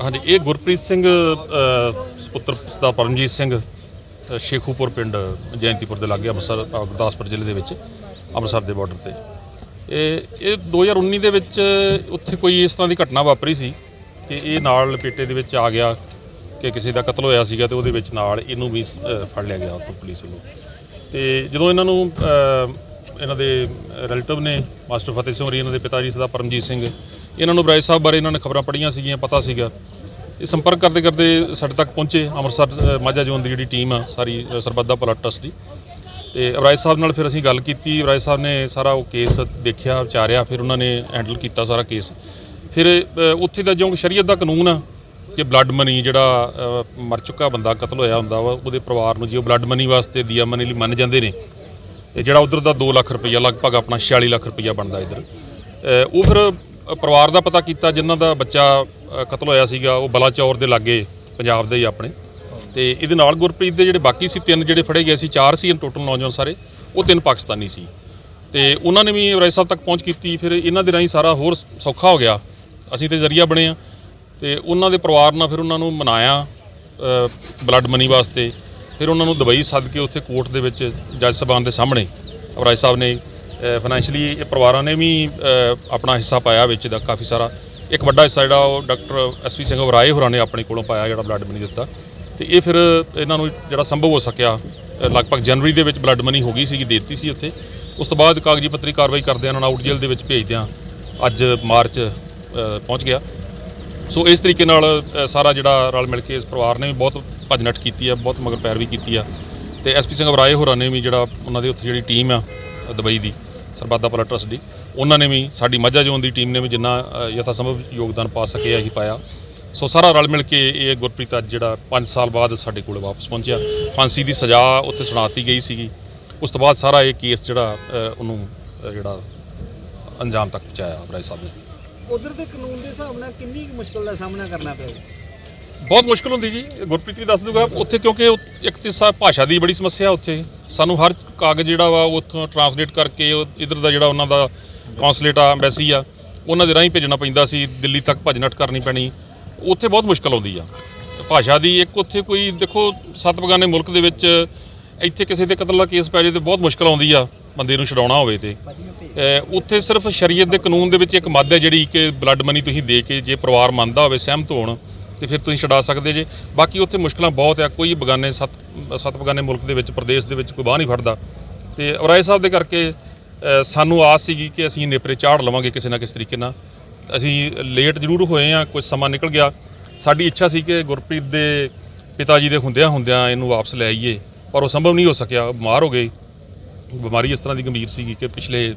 ਹਾਂਜੀ ਇਹ ਗੁਰਪ੍ਰੀਤ ਸਿੰਘ ਅ, ਸੁਪੁੱਤਰ ਦਾ ਪਰਮਜੀਤ ਸਿੰਘ ਅ, ਸ਼ੇਖੂਪੁਰ ਪਿੰਡ ਜੈਂਤੀਪੁਰ ਦੇ ਲਾਗੇ ਅੰਮ੍ਰਿਤਸਰ ਅ, ਗੁਰਦਾਸਪੁਰ ਜ਼ਿਲ੍ਹੇ ਦੇ ਵਿੱਚ ਅੰਮ੍ਰਿਤਸਰ ਦੇ ਬਾਰਡਰ ਤੇ। ਇਹ ਇਹ 2019 ਦੇ ਵਿੱਚ ਉੱਥੇ ਕੋਈ ਇਸ ਤਰ੍ਹਾਂ ਦੀ ਘਟਨਾ ਵਾਪਰੀ ਸੀ ਕਿ ਇਹ ਨਾਲ ਲਪੇਟੇ ਦੇ ਵਿੱਚ ਆ ਗਿਆ ਕਿ ਕਿਸੇ ਦਾ ਕਤਲ ਹੋਇਆ ਸੀਗਾ ਤੇ ਉਹਦੇ ਵਿੱਚ ਨਾਲ ਇਹਨੂੰ ਵੀ ਅ, ਫੜ ਲਿਆ ਗਿਆ ਉੱਥੋਂ ਪੁਲਿਸ ਵੱਲੋਂ। ਤੇ ਜਦੋਂ ਇਹਨਾਂ ਨੂੰ ਅ, ਇਹਨਾਂ ਦੇ ਰਿਲੇਟਿਵ ਨੇ ਮਾਸਟਰ ਫਤਿਹ ਸਿੰਘ ਹੋਰੀ ਇਹਨਾਂ ਦੇ ਪਿਤਾ ਜੀ ਸਦਾ ਪਰਮਜੀਤ ਸਿੰਘ ਇਹਨਾਂ ਨੂੰ ਬਰਾਏ ਸਾਹਿਬ ਬਾਰੇ ਇਹਨਾਂ ਨੇ ਖਬਰਾਂ ਪੜ੍ਹੀਆਂ ਸੀਗੀਆਂ ਪਤਾ ਸੀਗਾ। ਇਹ ਸੰਪਰਕ ਕਰਦੇ ਕਰਦੇ ਸਾਡੇ ਤੱਕ ਪਹੁੰਚੇ ਅੰਮ੍ਰਿਤਸਰ ਮਾਝਾ ਜ਼ੋਨ ਦੀ ਜਿਹੜੀ ਟੀਮ ਆ ਸਾਰੀ ਅ, ਸਰਬੱਤ ਦਾ ਭਲਾ ਟਰਸਟ ਦੀ। ਤੇ ਅਬਰਾਜ ਸਾਹਿਬ ਨਾਲ ਫਿਰ ਅਸੀਂ ਗੱਲ ਕੀਤੀ ਅਬਰਾਜ ਸਾਹਿਬ ਨੇ ਸਾਰਾ ਉਹ ਕੇਸ ਦੇਖਿਆ ਵਿਚਾਰਿਆ ਫਿਰ ਉਹਨਾਂ ਨੇ ਹੈਂਡਲ ਕੀਤਾ ਸਾਰਾ ਕੇਸ ਫਿਰ ਉੱਥੇ ਦਾ ਜੋ ਸ਼ਰੀਅਤ ਦਾ ਕਾਨੂੰਨ ਆ ਕਿ ਬਲੱਡ ਮਨੀ ਜਿਹੜਾ ਮਰ ਚੁੱਕਾ ਬੰਦਾ ਕਤਲ ਹੋਇਆ ਹੁੰਦਾ ਵਾ ਉਹਦੇ ਪਰਿਵਾਰ ਨੂੰ ਜੇ ਉਹ ਬਲੱਡ ਮਨੀ ਵਾਸਤੇ ਦੀਆ ਮਨੀ ਲਈ ਮੰਨ ਜਾਂਦੇ ਨੇ ਤੇ ਜਿਹੜਾ ਉਧਰ ਦਾ 2 ਲੱਖ ਰੁਪਈਆ ਲਗਭਗ ਆਪਣਾ 46 ਲੱਖ ਰੁਪਈਆ ਬਣਦਾ ਇਧਰ ਉਹ ਫਿਰ ਪਰਿਵਾਰ ਦਾ ਪਤਾ ਕੀਤਾ, ਜਿਨ੍ਹਾਂ ਦਾ ਬੱਚਾ ਕਤਲ ਹੋਇਆ ਸੀਗਾ, ਉਹ ਬਲਾਚੌਰ ਦੇ ਲਾਗੇ, ਪੰਜਾਬ ਦੇ ਹੀ ਆਪਣੇ। ਤੇ ਇਹਦੇ ਨਾਲ ਗੁਰਪ੍ਰੀਤ ਦੇ ਜਿਹੜੇ ਬਾਕੀ ਸੀ, ਤਿੰਨ ਜਿਹੜੇ ਫੜੇ ਗਏ ਸੀ, ਚਾਰ ਸੀ ਟੋਟਲ ਨੌਜਵਾਨ ਸਾਰੇ, ਉਹ ਤਿੰਨ ਪਾਕਿਸਤਾਨੀ ਸੀ। ਤੇ ਉਹਨਾਂ ਨੇ ਵੀ ਰਾਏ ਸਾਹਿਬ ਤੱਕ ਪਹੁੰਚ ਕੀਤੀ, ਫਿਰ ਇਹਨਾਂ ਦੇ ਰਾਹੀਂ ਸਾਰਾ ਹੋਰ ਸੌਖਾ ਹੋ ਗਿਆ। ਅਸੀਂ ਤੇ ਜ਼ਰੀਆ ਬਣੇ ਆ ਤੇ ਉਹਨਾਂ ਦੇ ਪਰਿਵਾਰ ਨਾਲ ਫਿਰ ਉਹਨਾਂ ਨੂੰ ਮਨਾਇਆ ਬਲੱਡ ਮਨੀ ਵਾਸਤੇ। ਫਿਰ ਉਹਨਾਂ ਨੂੰ ਦੁਬਈ ਸੱਦ ਕੇ ਉੱਥੇ ਕੋਰਟ ਦੇ ਵਿੱਚ ਜੱਜ ਸਾਹਿਬਾਨ ਦੇ ਸਾਹਮਣੇ, ਰਾਏ ਸਾਹਿਬ ਨੇ ਫਾਈਨੈਂਸ਼ਲੀ ਇਹ ਪਰਿਵਾਰਾਂ ਨੇ ਵੀ ਆਪਣਾ ਹਿੱਸਾ ਪਾਇਆ ਵਿੱਚ ਦਾ ਕਾਫੀ ਸਾਰਾ। ਇੱਕ ਵੱਡਾ ਹਿੱਸਾ ਜਿਹੜਾ ਉਹ ਡਾਕਟਰ ਐਸਪੀ ਸਿੰਘ ਵਰਾਏ ਹੋਰਾਂ ਨੇ ਆਪਣੇ ਕੋਲੋਂ ਪਾਇਆ, ਜਿਹੜਾ ਬਲੱਡ ਮਨੀ ਦਿੱਤਾ। ਤੇ ਇਹ ਫਿਰ ਇਹਨਾਂ ਨੂੰ ਜਿਹੜਾ ਸੰਭਵ ਹੋ ਸਕਿਆ ਲਗਭਗ ਜਨਵਰੀ ਦੇ ਵਿੱਚ ਬਲੱਡ ਮਨੀ ਹੋ ਗਈ ਸੀਗੀ, ਦੇਤੀ ਸੀ ਉੱਥੇ। ਉਸ ਤੋਂ ਬਾਅਦ ਕਾਗਜ਼ੀ ਪੱਤਰੀ ਕਾਰਵਾਈ ਕਰਦੇ ਇਹਨਾਂ ਨੂੰ ਆਊਟ ਜੇਲ੍ਹ ਦੇ ਵਿੱਚ ਭੇਜਦਿਆਂ ਅੱਜ ਮਾਰਚ ਪਹੁੰਚ ਗਿਆ। ਸੋ ਇਸ ਤਰੀਕੇ ਨਾਲ ਸਾਰਾ ਜਿਹੜਾ ਰਲ ਮਿਲ ਕੇ ਇਸ ਪਰਿਵਾਰ ਨੇ ਵੀ ਬਹੁਤ ਭੱਜ ਨੱਠ ਕੀਤੀ ਆ, ਬਹੁਤ ਮਗਰ ਪੈਰ ਵੀ ਕੀਤੀ ਆ। ਤੇ ਐਸਪੀ ਸਿੰਘ ਵਰਾਏ ਹੋਰਾਂ ਨੇ ਵੀ ਜਿਹੜਾ ਉਹਨਾਂ ਦੇ ਉੱਥੇ ਜਿਹੜੀ ਟੀਮ ਆ ਦੁਬਈ ਦੀ ਸਰਬੱਤ ਦਾ ਭਲਾ ਟਰਸਟ ਦੀ। ਉਹਨਾਂ ਨੇ ਵੀ ਸਾਡੀ ਮਾਝਾ ਜ਼ੋਨ ਦੀ ਟੀਮ ਨੇ ਵੀ ਜਿੰਨਾ ਯਥਾ ਸੰਭਵ ਯੋਗਦਾਨ ਪਾ ਸਕੇ ਅਸੀਂ ਪਾਇਆ। ਸੋ ਸਾਰਾ ਰਲ ਮਿਲ ਕੇ ਇਹ ਗੁਰਪ੍ਰੀਤ ਅੱਜ ਜਿਹੜਾ 5 ਸਾਲ ਬਾਅਦ ਸਾਡੇ ਕੋਲ ਵਾਪਸ ਪਹੁੰਚਿਆ। ਫਾਂਸੀ ਦੀ ਸਜ਼ਾ ਉੱਥੇ ਸੁਣਾਤੀ ਗਈ ਸੀਗੀ। ਉਸ ਤੋਂ ਬਾਅਦ ਸਾਰਾ ਇਹ ਕੇਸ ਜਿਹੜਾ ਉਹਨੂੰ ਜਿਹੜਾ ਅੰਜਾਮ ਤੱਕ ਪਹੁੰਚਾਇਆ ਅਬਰਾਜ ਸਾਹਿਬ ਨੇ। ਉਧਰ ਦੇ ਕਾਨੂੰਨ ਦੇ ਹਿਸਾਬ ਨਾਲ ਕਿੰਨੀ ਕੁ ਮੁਸ਼ਕਲ ਦਾ ਸਾਹਮਣਾ ਕਰਨਾ ਪਿਆ? ਬਹੁਤ ਮੁਸ਼ਕਲ ਹੁੰਦੀ ਜੀ। ਗੁਰਪ੍ਰੀਤ ਵੀ ਦੱਸ ਦੂਗਾ ਉੱਥੇ ਕਿਉਂਕਿ ਇੱਕ ਤੇ ਭਾਸ਼ਾ ਦੀ ਬੜੀ ਸਮੱਸਿਆ ਉੱਥੇ। ਸਾਨੂੰ ਹਰ ਕਾਗਜ਼ ਜਿਹੜਾ ਵਾ ਉਹ ਉੱਥੋਂ ਟਰਾਂਸਲੇਟ ਕਰਕੇ ਉਹ ਇਧਰ ਦਾ ਜਿਹੜਾ ਉਹਨਾਂ ਦਾ ਕੌਂਸਲੇਟ ਆ ਐਮਬੈਸੀ ਆ, ਉਹਨਾਂ ਦੇ ਰਾਹੀਂ ਭੇਜਣਾ ਪੈਂਦਾ ਸੀ, ਦਿੱਲੀ ਤੱਕ ਭੱਜ ਨੱਠ ਕਰਨੀ ਪੈਣੀ। ਉੱਥੇ ਬਹੁਤ ਮੁਸ਼ਕਲ ਆਉਂਦੀ ਆ। ਭਾਸ਼ਾ ਦੀ ਇੱਕ ਉੱਥੇ ਕੋਈ, ਦੇਖੋ ਸੱਤ ਬਗਾਨੇ ਮੁਲਕ ਦੇ ਵਿੱਚ ਇੱਥੇ ਕਿਸੇ ਦੇ ਕਤਲ ਦਾ ਕੇਸ ਪੈ ਜੇ ਤੇ ਬਹੁਤ ਮੁਸ਼ਕਲ ਆਉਂਦੀ ਆ, ਬੰਦੇ ਨੂੰ ਛਡਾਉਣਾ ਹੋਵੇ ਤੇ। ਉੱਥੇ ਸਿਰਫ ਸ਼ਰੀਅਤ ਦੇ ਕਾਨੂੰਨ ਦੇ ਵਿੱਚ ਇੱਕ ਮੱਦ ਹੈ ਜਿਹੜੀ ਕਿ ਬਲੱਡ ਮਨੀ ਤੁਸੀਂ ਦੇ ਕੇ ਜੇ ਪਰਿਵਾਰ ਮੰਨਦਾ ਹੋਵੇ, ਸਹਿਮਤ ਹੋਣ ਤੇ ਫਿਰ ਤੁਸੀਂ ਛਡਾ ਸਕਦੇ ਜੇ। ਬਾਕੀ ਉੱਥੇ ਮੁਸ਼ਕਲਾਂ ਬਹੁਤ ਆ, ਕੋਈ ਬਗਾਨੇ ਸੱਤ ਸੱਤ ਬਗਾਨੇ ਮੁਲਕ ਦੇ ਵਿੱਚ, ਪ੍ਰਦੇਸ਼ ਦੇ ਵਿੱਚ ਕੋਈ ਬਾਹ ਨਹੀਂ ਫੜਦਾ। ਤੇ ਔਰਾਏ ਸਾਹਿਬ ਦੇ ਕਰਕੇ ਸਾਨੂੰ ਆਸ ਸੀਗੀ ਕਿ ਅਸੀਂ ਨੇਪਰੇ ਚਾੜ ਲਵਾਂਗੇ ਕਿਸੇ ਨਾ ਕਿਸੇ ਤਰੀਕੇ ਨਾਲ। ਅਸੀਂ ਲੇਟ ਜ਼ਰੂਰ ਹੋਏ ਆ ਕੁਝ ਸਮਾਂ ਨਿਕਲ ਗਿਆ। ਸਾਡੀ ਇੱਛਾ ਸੀ ਕਿ ਗੁਰਪ੍ਰੀਤ ਦੇ ਪਿਤਾ ਜੀ ਦੇ ਹੁੰਦਿਆਂ ਹੁੰਦਿਆਂ ਇਹਨੂੰ ਵਾਪਸ ਲੈ ਆਈਏ, ਪਰ ਉਹ ਸੰਭਵ ਨਹੀਂ ਹੋ ਸਕਿਆ ਬਿਮਾਰ ਹੋ ਗਏ। ਬਿਮਾਰੀ ਇਸ ਤਰ੍ਹਾਂ ਦੀ ਗੰਭੀਰ ਸੀਗੀ ਕਿ ਪਿਛਲੇ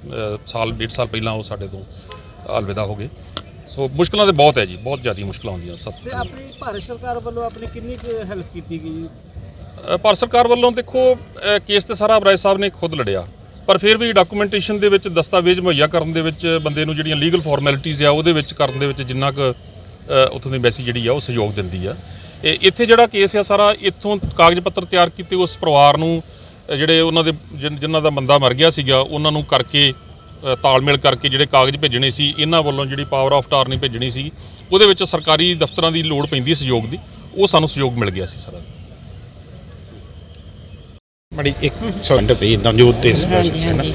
ਸਾਲ, ਡੇਢ ਸਾਲ ਪਹਿਲਾਂ ਉਹ ਸਾਡੇ ਤੋਂ ਅਲਵਿਦਾ ਹੋ ਗਏ। ਸੋ ਮੁਸ਼ਕਲਾਂ ਤੇ ਬਹੁਤ ਹੈ ਜੀ ਬਹੁਤ ਜ਼ਿਆਦਾ ਮੁਸ਼ਕਲਾਂ ਆਉਂਦੀਆਂ ਸਭ ਤੇ ਆਪਣੀ ਭਾਰਤ ਸਰਕਾਰ ਵੱਲੋਂ ਆਪਣੀ ਕਿੰਨੀ ਕੁ ਹੈਲਪ ਕੀਤੀ ਗਈ? ਭਾਰਤ ਸਰਕਾਰ ਵੱਲੋਂ ਦੇਖੋ ਅ, ਕੇਸ ਤੇ ਸਾਰਾ ਅਬਰਾਜ ਸਾਹਿਬ ਨੇ ਖੁਦ ਲੜਿਆ ਪਰ ਫਿਰ ਵੀ ਡਾਕੂਮੈਂਟੇਸ਼ਨ ਦੇ ਵਿੱਚ ਦਸਤਾਵੇਜ਼ ਮੁਹੱਈਆ ਕਰਨ ਦੇ ਵਿੱਚ ਬੰਦੇ ਨੂੰ ਜਿਹੜੀਆਂ ਲੀਗਲ ਫਾਰਮੈਲਿਟੀਆਂ ਆ ਉਹਦੇ ਵਿੱਚ ਕਰਨ ਦੇ ਵਿੱਚ ਜਿੰਨਾ ਕੁ ਅ, ਉੱਥੋਂ ਦੀ ਐਮਬੈਸੀ ਜਿਹੜੀ ਆ ਉਹ ਸਹਿਯੋਗ ਦਿੰਦੀ ਆ। ਇਹ ਇੱਥੇ ਜਿਹੜਾ ਕੇਸ ਆ ਸਾਰਾ ਇੱਥੋਂ ਕਾਗਜ਼ ਪੱਤਰ ਤਿਆਰ ਕੀਤੇ ਉਸ ਪਰਿਵਾਰ ਨੂੰ ਅ, ਜਿਹੜੇ ਉਹਨਾਂ ਦੇ ਜਿਨ- ਜਿਨ੍ਹਾਂ ਦਾ ਬੰਦਾ ਮਰ ਗਿਆ ਸੀਗਾ ਉਹਨਾਂ ਨੂੰ ਕਰਕੇ ਤਾਲਮੇਲ ਕਰਕੇ ਜਿਹੜੇ ਕਾਗਜ਼ ਭੇਜਣੇ ਸੀ ਇਹਨਾਂ ਵੱਲੋਂ ਜਿਹੜੀ ਪਾਵਰ ਆਫ ਟਾਰਨੀ ਭੇਜਣੀ ਸੀ ਉਹਦੇ ਵਿੱਚ ਸਰਕਾਰੀ ਦਫ਼ਤਰਾਂ ਦੀ ਲੋੜ ਪੈਂਦੀ ਸਹਿਯੋਗ ਦੀ ਉਹ ਸਾਨੂੰ ਸਹਿਯੋਗ ਮਿਲ ਗਿਆ ਸੀ ਸਾਰਾ। ਬੜੀ ਇੱਕ ਸੈਕੰਡ ਪਈ ਨਵਜੋਤ ਦੇ ਹਾਂਜੀ ਹਾਂਜੀ।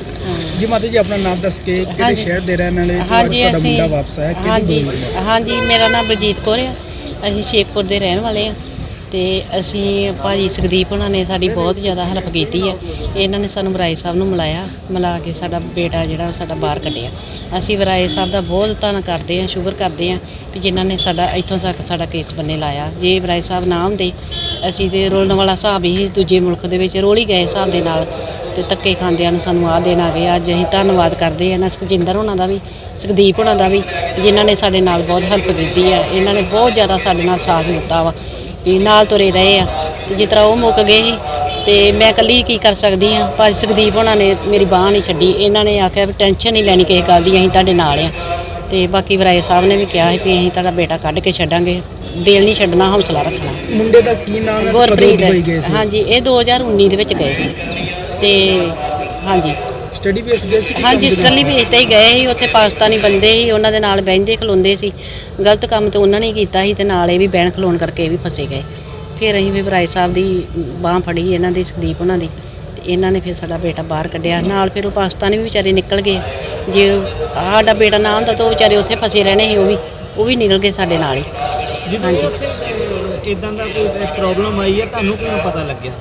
ਜੀ ਮਾਤਾ ਜੀ ਆਪਣਾ ਨਾਮ ਦੱਸ ਕੇ ਕਿਹੜੇ ਹਾਂਜੀ। ਸ਼ਹਿਰ ਦੇ ਰਹਿਣ ਵਾਲੇ ਤੇ ਹਾਂਜੀ ਤੁਹਾਡਾ ਅਸੀਂ ਮੁੰਡਾ ਵਾਪਸ ਆਇਆ ਕਿਹੜੀ ਹਾਂਜੀ? ਹਾਂਜੀ ਮੇਰਾ ਨਾਮ ਬਲਜੀਤ ਕੌਰ ਆ। ਅਸੀਂ ਸ਼ੇਖਪੁਰ ਦੇ ਰਹਿਣ ਵਾਲੇ ਆ। ਤੇ ਅਸੀਂ ਭਾਜੀ ਸੁਖਦੀਪ ਉਹਨਾਂ ਨੇ ਸਾਡੀ ਬਹੁਤ ਜ਼ਿਆਦਾ ਹੈਲਪ ਕੀਤੀ ਹੈ ਇਹਨਾਂ ਨੇ ਸਾਨੂੰ ਵਰਾਏ ਸਾਹਿਬ ਨੂੰ ਮਿਲਾਇਆ, ਮਿਲਾ ਕੇ ਸਾਡਾ ਬੇਟਾ ਜਿਹੜਾ ਸਾਡਾ ਬਾਹਰ ਕੱਢਿਆ। ਅਸੀਂ ਵਰਾਏ ਸਾਹਿਬ ਦਾ ਬਹੁਤ ਧੰਨ ਕਰਦੇ ਹਾਂ, ਸ਼ੁਕਰ ਕਰਦੇ ਹਾਂ ਕਿ ਜਿਨ੍ਹਾਂ ਨੇ ਸਾਡਾ ਇੱਥੋਂ ਤੱਕ ਸਾਡਾ ਕੇਸ ਬੰਨੇ ਲਾਇਆ। ਜੇ ਵਰਾਏ ਸਾਹਿਬ ਨਾ ਹੁੰਦੇ, ਅਸੀਂ ਤੇ ਰੋਲਣ ਵਾਲਾ ਹਿਸਾਬ ਹੀ ਦੂਜੇ ਮੁਲਕ ਦੇ ਵਿੱਚ ਰੋਲ ਹੀ ਗਏ ਹਿਸਾਬ ਦੇ ਨਾਲ ਤੇ ਧੱਕੇ ਖਾਂਦਿਆਂ ਨੂੰ ਸਾਨੂੰ ਆਹ ਦੇਣ ਆ ਗਏ। ਅੱਜ ਅਸੀਂ ਧੰਨਵਾਦ ਕਰਦੇ ਹਾਂ ਨਾ ਸੁਖਜਿੰਦਰ ਹੋਣਾ ਦਾ ਵੀ, ਸੁਖਦੀਪ ਹੋਣਾ ਦਾ ਵੀ, ਜਿਨ੍ਹਾਂ ਨੇ ਸਾਡੇ ਨਾਲ ਬਹੁਤ ਹੈਲਪ ਕੀਤੀ ਹੈ ਇਹਨਾਂ ਨੇ ਬਹੁਤ ਜ਼ਿਆਦਾ ਸਾਡੇ ਨਾਲ ਸਾਥ ਦਿੱਤਾ ਵਾ। ਵੀ ਨਾਲ ਤੁਰੇ ਰਹੇ ਆ। ਤੇ ਜਿਸ ਤਰ੍ਹਾਂ ਉਹ ਮੁੱਕ ਗਏ ਸੀ ਤੇ ਮੈਂ ਇਕੱਲੀ ਕੀ ਕਰ ਸਕਦੀ ਆ? ਭਾਜੀ ਸੁਖਦੀਪ ਹੋਣਾ ਨੇ ਮੇਰੀ ਬਾਹ ਨਹੀਂ ਛੱਡੀ। ਇਹਨਾਂ ਨੇ ਆਖਿਆ ਵੀ ਟੈਨਸ਼ਨ ਨਹੀਂ ਲੈਣੀ ਕਿਸੇ ਗੱਲ ਦੀ ਅਸੀਂ ਤੁਹਾਡੇ ਨਾਲ ਆ। ਤੇ ਬਾਕੀ ਵਰਾਏ ਸਾਹਿਬ ਨੇ ਵੀ ਕਿਹਾ ਸੀ ਵੀ ਅਸੀਂ ਤੁਹਾਡਾ ਬੇਟਾ ਕੱਢ ਕੇ ਛੱਡਾਂਗੇ। ਦਿਲ ਨਹੀਂ ਛੱਡਣਾ ਹੌਸਲਾ ਰੱਖਣਾ। ਮੁੰਡੇ ਦਾ ਕੀ ਨਾਮ ਹੈ? ਕਦੋਂ ਦੁਬਈ ਗਏ ਸੀ? ਹਾਂਜੀ ਇਹ 2019 ਦੇ ਵਿੱਚ ਗਏ ਸੀ। ਤੇ ਹਾਂਜੀ। ਸਟੱਡੀ ਬੇਸ ਗਏ ਸੀ ਹਾਂਜੀ ਸਟੱਲੀ ਭੇਜ ਤੇ ਹੀ ਗਏ ਸੀ ਉੱਥੇ ਪਾਕਿਸਤਾਨੀ ਬੰਦੇ ਸੀ ਉਹਨਾਂ ਦੇ ਨਾਲ ਬਹਿੰਦੇ ਖਲੋਂਦੇ ਸੀ। ਗਲਤ ਕੰਮ ਤੇ ਉਹਨਾਂ ਨੇ ਕੀਤਾ ਸੀ ਤੇ ਨਾਲ ਇਹ ਵੀ ਬਹਿਣ ਖਲੋਣ ਕਰਕੇ ਇਹ ਵੀ ਫਸੇ ਗਏ। ਫਿਰ ਅਸੀਂ ਵੀ ਭਰਾਈ ਸਾਹਿਬ ਦੀ ਬਾਹ ਫੜੀ ਇਹਨਾਂ ਦੀ ਸੁਖਦੀਪ ਉਹਨਾਂ ਦੀ। ਤੇ ਇਹਨਾਂ ਨੇ ਫਿਰ ਸਾਡਾ ਬੇਟਾ ਬਾਹਰ ਕੱਢਿਆ। ਨਾਲ ਫਿਰ ਉਹ ਪਾਕਿਸਤਾਨੀ ਵੀ ਵਿਚਾਰੇ ਨਿਕਲ ਗਏ। ਜੇ ਸਾਡਾ ਬੇਟਾ ਨਾ ਹੁੰਦਾ ਤਾਂ ਉਹ ਵਿਚਾਰੇ ਉੱਥੇ ਫਸੇ ਰਹਿਣੇ ਸੀ ਉਹ ਵੀ ਉਹ ਵੀ ਨਿਕਲ ਗਏ ਸਾਡੇ ਨਾਲ ਹੀ। ਜਦੋਂ ਹਾਂਜੀ। ਉੱਥੇ ਇਦਾਂ ਦਾ ਕੋਈ ਪ੍ਰੋਬਲਮ ਆਈ ਹੈ ਤੁਹਾਨੂੰ ਕਿਵੇਂ ਪਤਾ ਲੱਗਿਆ?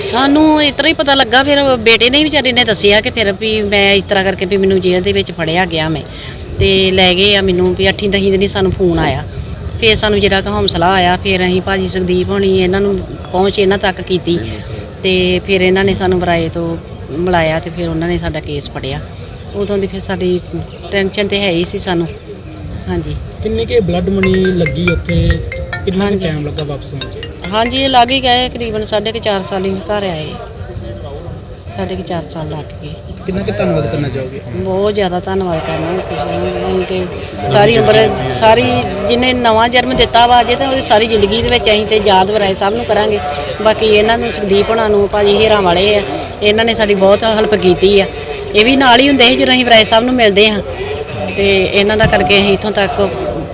ਸਾਨੂੰ ਇਸ ਤਰ੍ਹਾਂ ਹੀ ਪਤਾ ਲੱਗਾ ਫਿਰ ਬੇਟੇ ਨੇ ਵਿਚਾਰੇ ਨੇ ਦੱਸਿਆ ਕਿ ਫਿਰ ਵੀ ਮੈਂ ਇਸ ਤਰ੍ਹਾਂ ਕਰਕੇ ਵੀ ਮੈਨੂੰ ਜੇਲ੍ਹ ਦੇ ਵਿੱਚ ਫੜਿਆ ਗਿਆ ਮੈਂ ਤੇ ਲੈ ਗਏ ਆ ਮੈਨੂੰ ਵੀ 8 ਦਹੀਂ ਦਿਨ ਸਾਨੂੰ ਫੋਨ ਆਇਆ। ਫਿਰ ਸਾਨੂੰ ਜਿਹੜਾ ਕਿ ਹੌਸਲਾ ਆਇਆ ਫਿਰ ਅਸੀਂ ਭਾਜੀ ਸੁਖਦੀਪ ਹੋਣੀ ਇਹਨਾਂ ਨੂੰ ਪਹੁੰਚ ਇਹਨਾਂ ਤੱਕ ਕੀਤੀ ਤੇ ਫਿਰ ਇਹਨਾਂ ਨੇ ਸਾਨੂੰ ਬਰਾਏ ਤੋਂ ਮਿਲਾਇਆ ਤੇ ਫਿਰ ਉਹਨਾਂ ਨੇ ਸਾਡਾ ਕੇਸ ਫੜਿਆ। ਉਦੋਂ ਦੀ ਫਿਰ ਸਾਡੀ ਟੈਨਸ਼ਨ ਤੇ ਹੈ ਹੀ ਸੀ ਸਾਨੂੰ। ਹਾਂਜੀ। ਕਿੰਨੀ ਕੇ ਬਲੱਡ ਮਨੀ ਲੱਗੀ ਉੱਥੇ? ਕਿੰਨਾ। ਟਾਈਮ ਲੱਗਾ ਵਾਪਸ ਆਉਣ 'ਚ? ਹਾਂਜੀ ਇਹ ਲੱਗ ਹੀ ਗਏ ਕਰੀਬਨ ਸਾਢੇ ਕੁ ਚਾਰ ਸਾਲ ਹੀ ਘਰ ਆਏ। ਸਾਢੇ ਕੁ ਚਾਰ ਸਾਲ ਲੱਗ ਗਏ। ਕਿੰਨਾ ਕਿ ਧੰਨਵਾਦ ਕਰਨਾ ਚਾਹੋਗੇ? ਬਹੁਤ ਜ਼ਿਆਦਾ ਧੰਨਵਾਦ ਕਰਨਾ ਕਿਸੇ ਨੂੰ ਤੇ ਸਾਰੀ ਉਮਰ ਸਾਰੀ ਜਿਹਨੇ ਨਵਾਂ ਜਨਮ ਦਿੱਤਾ ਵਾ ਅਜੇ ਤਾਂ ਉਹਦੀ ਸਾਰੀ ਜ਼ਿੰਦਗੀ ਦੇ ਵਿੱਚ ਅਸੀਂ ਤੇ ਯਾਦ ਵਰਾਏ ਸਭ ਨੂੰ ਕਰਾਂਗੇ। ਬਾਕੀ ਇਹਨਾਂ ਨੂੰ ਸੁਖਦੀਪ ਹੋਣਾ ਨੂੰ ਭਾਜੀ ਹੀਰਾਂ ਵਾਲੇ ਆ ਇਹਨਾਂ ਨੇ ਸਾਡੀ ਬਹੁਤ ਹੈਲਪ ਕੀਤੀ ਆ। ਇਹ ਵੀ ਨਾਲ ਹੀ ਹੁੰਦੇ ਸੀ ਜਦੋਂ ਅਸੀਂ ਵਰਾਏ ਸਾਹਿਬ ਨੂੰ ਮਿਲਦੇ ਹਾਂ। ਤੇ ਇਹਨਾਂ ਦਾ ਕਰਕੇ ਅਸੀਂ ਇੱਥੋਂ ਤੱਕ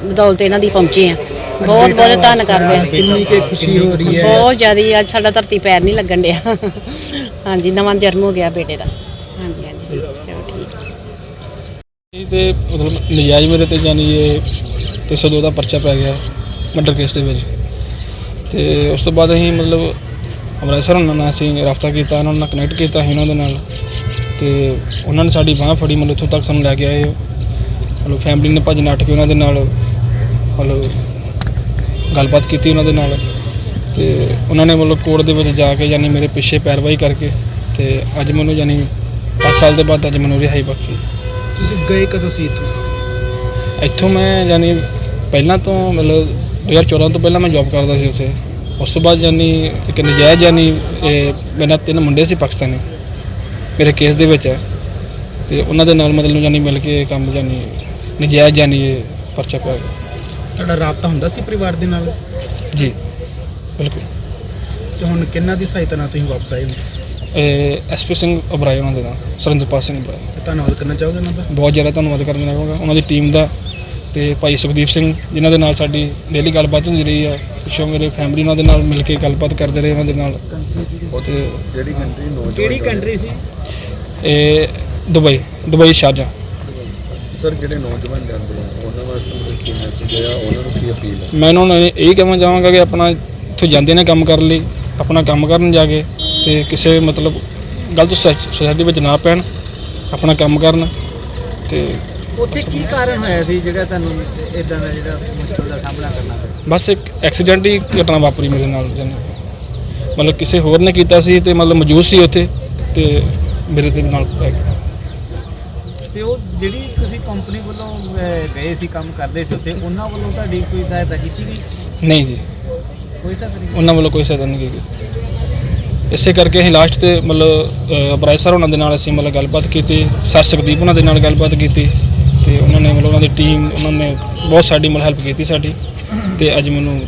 ਬਦੌਲਤ ਇਹਨਾਂ ਦੀ ਪਹੁੰਚੇ ਆ ਬਹੁਤ ਬਹੁਤ ਧੰਨ ਕਰਦੇ ਆ। ਕਿੰਨੀ ਕੇ ਖੁਸ਼ੀ ਹੋ ਰਹੀ ਹੈ? ਬਹੁਤ ਜ਼ਿਆਦਾ ਅੱਜ ਸਾਡਾ ਧਰਤੀ ਪੈਰ ਨਹੀਂ ਲੱਗਣ ਡਿਆ। ਹਾਂਜੀ ਨਵਾਂ ਜਨਮ ਹੋ ਗਿਆ ਬੇਟੇ ਦਾ। ਹਾਂਜੀ ਹਾਂਜੀ। ਚਲੋ ਠੀਕ। ਇਹ ਤੇ ਮਤਲਬ ਨਜਾਇਜ਼ ਮੇਰੇ ਤੇ ਜਾਨੀ ਇਹ ਤੇ ਸਦੋਂ ਦਾ ਪਰਚਾ ਪੈ ਗਿਆ ਮਰਡਰ ਕੇਸ ਦੇ ਵਿੱਚ। ਤੇ ਉਸ ਤੋਂ ਬਾਅਦ ਅਸੀਂ ਮਤਲਬ ਅੰਮ੍ਰਿਤਸਰ ਉਹਨਾਂ ਨਾਲ ਅਸੀਂ ਰਾਬਤਾ ਕੀਤਾ ਉਹਨਾਂ ਨਾਲ ਕਨੈਕਟ ਕੀਤਾ ਸੀ ਉਹਨਾਂ ਦੇ ਨਾਲ। ਤੇ ਉਹਨਾਂ ਨੇ ਸਾਡੀ ਬਾਹ ਫੜੀ ਮਤਲਬ ਇੱਥੋਂ ਤੱਕ ਸਾਨੂੰ ਲੈ ਕੇ ਆਏ। ਮਤਲਬ ਫੈਮਿਲੀ ਨੇ ਭੱਜ ਨੱਠ ਕੇ ਉਹਨਾਂ ਦੇ ਨਾਲ ਮਤਲਬ ਗੱਲਬਾਤ ਕੀਤੀ ਉਹਨਾਂ ਦੇ ਨਾਲ ਤੇ ਉਹਨਾਂ ਨੇ ਮਤਲਬ ਕੋਰਟ ਦੇ ਵਿੱਚ ਜਾ ਕੇ ਯਾਨੀ ਮੇਰੇ ਪਿੱਛੇ ਪੈਰਵਾਈ ਕਰਕੇ ਤੇ ਅੱਜ ਮੈਨੂੰ ਯਾਨੀ 5 ਸਾਲ ਦੇ ਬਾਅਦ ਅੱਜ ਮੈਨੂੰ ਰਿਹਾਈ ਬਖਸ਼ੀ। ਤੁਸੀਂ ਗਏ ਕਦੋਂ ਸੀ ਇੱਥੋਂ? ਇੱਥੋਂ ਮੈਂ ਯਾਨੀ ਪਹਿਲਾਂ ਤੋਂ ਮਤਲਬ 2014 ਤੋਂ ਪਹਿਲਾਂ ਮੈਂ ਜੌਬ ਕਰਦਾ ਸੀ ਉੱਥੇ। ਉਸ ਤੋਂ ਬਾਅਦ ਯਾਨੀ ਇੱਕ ਨਜਾਇਜ਼ ਯਾਨੀ ਇਹ ਮੇਰੇ ਤਿੰਨ ਮੁੰਡੇ ਸੀ ਪਾਕਿਸਤਾਨੀ ਮੇਰੇ ਕੇਸ ਦੇ ਵਿੱਚ। ਹੈ ਤੇ ਉਹਨਾਂ ਦੇ ਨਾਲ ਮਤਲਬ ਯਾਨੀ ਮਿਲ ਕੇ ਕੰਮ ਯਾਨੀ ਨਜਾਇਜ਼ ਯਾਨੀ ਇਹ ਪਰਚਾ ਪਿਆ। ਤੁਹਾਡਾ ਰਾਬਤਾ ਹੁੰਦਾ ਸੀ ਪਰਿਵਾਰ ਦੇ ਨਾਲ? ਜੀ ਬਿਲਕੁਲ। ਤੇ ਹੁਣ ਕਿੰਨਾ ਦੀ ਸਹਾਇਤਾ ਨਾਲ ਤੁਸੀਂ ਵਾਪਸ ਆਏ ਹੋ? ਇਹ ਐਸਪੀ ਸਿੰਘ ਉਬਰਾਏ ਉਹਨਾਂ ਦੇ ਨਾਲ ਸੁਰਿੰਦਰਪਾਲ ਸਿੰਘ ਉਬਰਾਏ ਤੇ ਧੰਨਵਾਦ ਕਰਨਾ ਚਾਹੋਗੇ ਉਹਨਾਂ ਦਾ? ਬਹੁਤ ਜ਼ਿਆਦਾ ਧੰਨਵਾਦ ਕਰਨਾ ਚਾਹਾਂਗਾ ਉਹਨਾਂ ਦੀ ਟੀਮ ਦਾ ਤੇ ਭਾਈ ਸੁਖਦੀਪ ਸਿੰਘ ਜਿਨ੍ਹਾਂ ਦੇ ਨਾਲ ਸਾਡੀ ਡੇਲੀ ਗੱਲਬਾਤ ਹੁੰਦੀ ਰਹੀ ਆ। ਪਿੱਛੋਂ ਮੇਰੇ ਫੈਮਿਲੀ ਉਹਨਾਂ ਦੇ ਨਾਲ ਮਿਲ ਕੇ ਗੱਲਬਾਤ ਕਰਦੇ ਰਹੇ ਉਹਨਾਂ ਦੇ ਨਾਲ। ਤੇ ਕਿਹੜੀ ਕੰਟਰੀ ਸੀ? ਇਹ ਦੁਬਈ ਦੁਬਈ ਸ਼ਾਰਜਾ ਸਰ ਜਿਹੜੇ ਨੌਜਵਾਨ ਜਾਂਦੇ ਆ ਉਹਨਾਂ ਵਾਸਤੇ ਮਤਲਬ ਕੀ ਮੈਸੇਜ ਹੈ ਉਹਨਾਂ ਨੂੰ ਕੀ ਅਪੀਲ ਹੈ? ਮੈਂ ਉਹਨਾਂ ਨੂੰ ਇਹ ਕਹਿਣਾ ਚਾਹਾਂਗਾ ਕਿ ਆਪਣਾ ਇੱਥੋਂ ਜਾਂਦੇ ਨੇ ਕੰਮ ਕਰਨ ਲਈ ਆਪਣਾ ਕੰਮ ਕਰਨ ਜਾ ਕੇ ਤੇ ਕਿਸੇ ਮਤਲਬ ਗਲਤ ਸੁਸਾਇਟੀ ਵਿੱਚ ਨਾ ਪੈਣ ਆਪਣਾ ਕੰਮ ਕਰਨ ਤੇ ਉੱਥੇ ਕੀ ਕਾਰਨ ਹੋਇਆ ਸੀ ਜਿਹੜਾ ਤੁਹਾਨੂੰ ਇਦਾਂ ਦਾ ਜਿਹੜਾ ਮੁਸ਼ਕਲ ਦਾ ਸਾਹਮਣਾ ਕਰਨਾ ਪਿਆ? ਬਸ ਇੱਕ ਐਕਸੀਡੈਂਟ ਹੀ ਘਟਨਾ ਵਾਪਰੀ ਮੇਰੇ ਨਾਲ ਮਤਲਬ ਕਿਸੇ ਹੋਰ ਨੇ ਕੀਤਾ ਸੀ ਤੇ ਮਤਲਬ ਮੌਜੂਦ ਸੀ ਉੱਥੇ ਤੇ ਮੇਰੇ ਤੇ ਨਾਲ ਪੈ ਗਿਆ। ਤੇ ਉਹ ਜਿਹੜੀ ਕੰਪਨੀ ਵੱਲੋਂ ਅਹ, ਗਏ ਸੀ ਕੰਮ ਕਰਦੇ ਸੀ ਉੱਥੇ ਉਹਨਾਂ ਵੱਲੋਂ ਤੁਹਾਡੀ ਕੋਈ ਸਹਾਇਤਾ ਕੀਤੀ ਗਈ? ਨਹੀਂ ਜੀ। ਕੋਈ ਸਹਾਇਤਾ ਨਹੀਂ ਉਹਨਾਂ ਵੱਲੋਂ ਕੋਈ ਸਹਾਇਤਾ ਨਹੀਂ ਕੀਤੀ। ਇਸੇ ਕਰਕੇ ਅਸੀਂ ਲਾਸਟ ਤੇ ਮਤਲਬ ਅਪਰਾਇ ਸਰ ਉਹਨਾਂ ਦੇ ਨਾਲ ਅਸੀਂ ਮਤਲਬ ਗੱਲਬਾਤ ਕੀਤੀ ਸਰ ਸੁਖਦੀਪ ਉਹਨਾਂ ਦੇ ਨਾਲ ਗੱਲਬਾਤ ਕੀਤੀ ਤੇ ਉਹਨਾਂ ਨੇ ਮਤਲਬ ਉਹਨਾਂ ਦੀ ਟੀਮ ਉਹਨਾਂ ਨੇ ਬਹੁਤ ਸਾਡੀ ਮਤਲਬ ਹੈਲਪ ਕੀਤੀ ਸਾਡੀ ਤੇ ਅੱਜ ਮੈਨੂੰ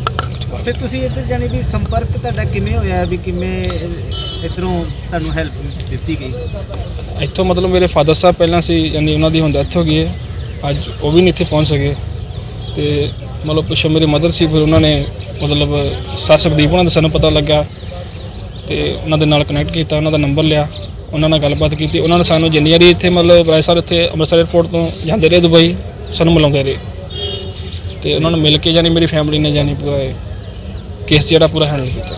ਫਿਰ ਤੁਸੀਂ ਇੱਧਰ ਜਾਣੀ ਵੀ ਸੰਪਰਕ ਤੁਹਾਡਾ ਕਿਵੇਂ ਹੋਇਆ ਵੀ ਕਿਵੇਂ ਇਧਰੋਂ ਤੁਹਾਨੂੰ ਹੈਲਪ ਦਿੱਤੀ ਗਈ। ਇੱਥੋਂ ਮਤਲਬ ਮੇਰੇ ਫਾਦਰ ਸਾਹਿਬ ਪਹਿਲਾਂ ਸੀ, ਯਾਨੀ ਉਹਨਾਂ ਦੀ ਹੁਣ ਡੈਥ ਹੋ ਗਈ ਹੈ। ਅੱਜ ਉਹ ਵੀ ਨਹੀਂ ਇੱਥੇ ਪਹੁੰਚ ਸਕੇ। ਤੇ ਮਤਲਬ ਪਿੱਛੋਂ ਮੇਰੇ ਮਦਰ ਸੀ, ਫਿਰ ਉਹਨਾਂ ਨੇ ਮਤਲਬ ਸਰ ਸੁਖਦੀਪ ਉਹਨਾਂ ਦਾ ਸਾਨੂੰ ਪਤਾ ਲੱਗਾ ਤੇ ਉਹਨਾਂ ਦੇ ਨਾਲ ਕਨੈਕਟ ਕੀਤਾ, ਉਹਨਾਂ ਦਾ ਨੰਬਰ ਲਿਆ, ਉਹਨਾਂ ਨਾਲ ਗੱਲਬਾਤ ਕੀਤੀ। ਉਹਨਾਂ ਨੇ ਸਾਨੂੰ ਜਿੰਨੀ ਵਾਰੀ ਇੱਥੇ ਮਤਲਬ ਰਾਏ ਸਰ ਇੱਥੇ ਅੰਮ੍ਰਿਤਸਰ 에ਅਰਪੋਰਟ ਤੋਂ ਜਾਂਦੇ ਰਹੇ ਦੁਬਈ, ਸਾਨੂੰ ਮਿਲਾਉਂਦੇ ਰਹੇ। ਤੇ ਉਹਨਾਂ ਨੂੰ ਮਿਲ ਕੇ ਜਾਨੀ ਮੇਰੀ ਫੈਮਿਲੀ ਨੇ ਜਾਨੀ ਪੂਰਾ ਕੇਸ ਜਿਹੜਾ ਪੂਰਾ ਹੈਂਡਲ ਕੀਤਾ।